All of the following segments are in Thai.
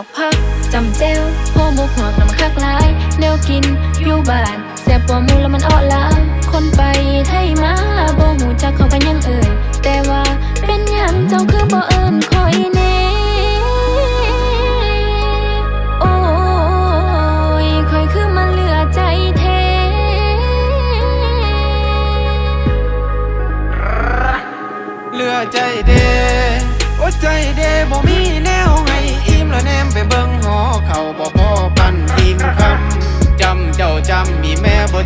ลวกผักจำเจวโหหมูหัวกน้ำคักลายแนวกินอยู่บ้านแซ่บกว่ามูแล้วมันอ้อลามคนไปไทยมาบ่หูจักเขากันยังเอิ่นแต่ว่าเป็นยังเจ้าคือบ่เอิ้นคอยแน่โอ้ยคอยคือมันเหลือใจแท้เหลือใจเดโอ้ใจเดบ่มี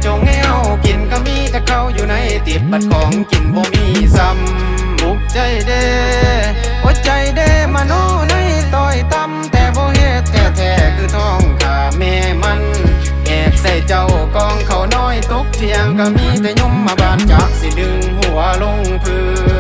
มีแม่บ่จงแงวกินก็มีแต่เขาอยู่ในติดบัดของกินบ่มีซ้ำบุกใจเด้อ้ใจเด้มาโนในต่อยตำแต่บ่เฮ็ดแท้ๆคือท้องขาแม่มันแอกใส่เจ้ากองเขาน้อยตกเที่ยงก็มีแต่ยุ่มมาบาดจากสิดึงหัวลงพื้น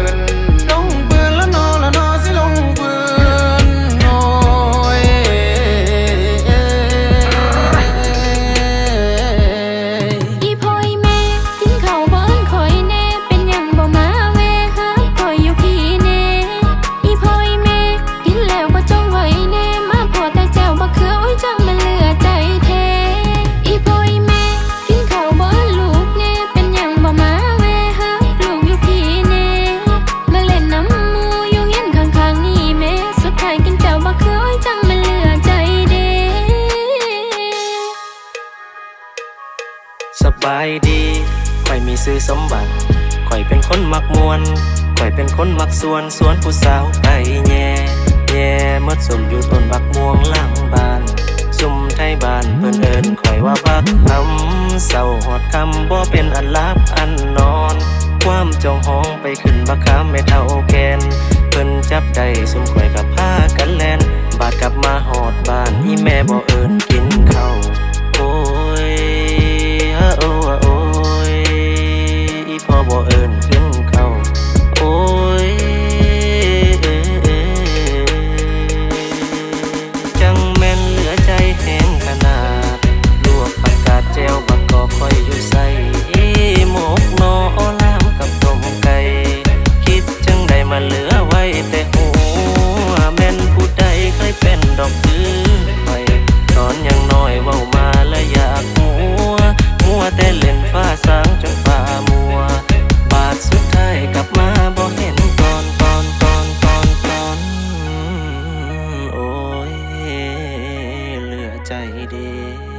บายดีข่อยมีซื้อสมบัติข่อยเป็นคนมักมวนข่อยเป็นคนมักสวนสวนผู้สาวไปแย่แย่เมื่อสมอยู่ต้นบักม่วงหลังบ้านซุ่มไทยบ้านเพิ่นเอินข่อยว่าพักคำเศร้าหอดคำบ่เป็นอันลับอันนอน ความจองห้องไปขึ้นบักคำไม่เท่าแกนเพิ่นจับได้ซุ่มข่อยกับพากันแลนบาดกลับมาหอดบ้านอีแม่บ่เอินกิน พ่อบ่เขาโอ้ย จังแม่นเหลือใจแห้งขนาด ลวกผักกาดแจวบักกอค่อยอยู่ใส่ ちゃいで